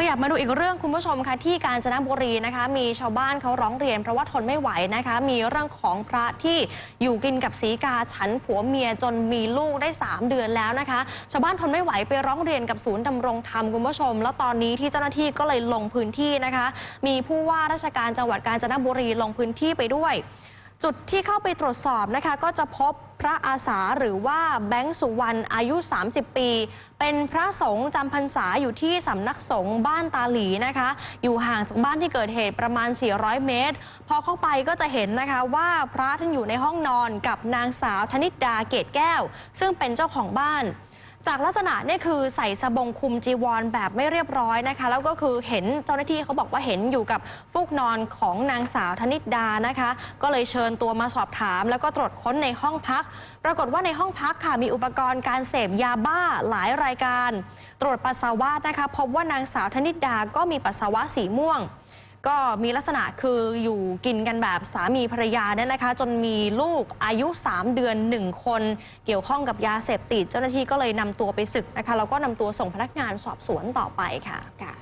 ขยับมาดูอีกเรื่องคุณผู้ชมค่ะที่กาญจนบุรีนะคะ มีชาวบ้านเขาร้องเรียนเพราะว่าทนไม่ไหวนะคะ มีเรื่องของพระที่อยู่กินกับสีกาฉันผัวเมียจนมีลูกได้ 3 เดือนแล้วนะคะ ชาวบ้านทนไม่ไหวไปร้องเรียนกับศูนย์ดำรงธรรมคุณผู้ชม แล้วตอนนี้ที่เจ้าหน้าที่ก็เลยลงพื้นที่นะคะ มีผู้ว่าราชการจังหวัดกาญจนบุรีลงพื้นที่ไปด้วย จุดที่เข้าไปตรวจสอบนะคะ ก็จะพบพระอาสาหรือว่าแบงค์สุวรรณอายุ 30 ปี เป็นพระสงฆ์จำพรรษาอยู่ที่สำนักสงฆ์บ้านตาหลีนะคะ อยู่ห่างจากบ้านที่เกิดเหตุประมาณ 400 เมตร พอเข้าไปก็จะเห็นนะคะว่าพระท่านอยู่ในห้องนอนกับนางสาวธนิดาเกตแก้ว ซึ่งเป็นเจ้าของบ้าน จากลักษณะเนี่ยคือใส่สบงคุมจีวรแบบไม่เรียบร้อยนะคะ แล้วก็คือเห็นเจ้าหน้าที่เขาบอกว่าเห็นอยู่กับฟูกนอนของนางสาวธนิดานะคะ ก็เลยเชิญตัวมาสอบถาม แล้วก็ตรวจค้นในห้องพัก ปรากฏว่าในห้องพักค่ะมีอุปกรณ์การเสพยาบ้าหลายรายการ ตรวจปัสสาวะนะคะพบว่านางสาวธนิดาก็มีปัสสาวะสีม่วง ก็มีลักษณะคืออยู่กินกันแบบสามีภรรยาเนี่ยนะคะ จนมีลูกอายุ 3 เดือน 1 คน เกี่ยวข้องกับยาเสพติด เจ้าหน้าที่ก็เลยนำตัวไปศึกนะคะแล้วก็นำตัวส่งพนักงานสอบสวนต่อไปค่ะ ค่ะ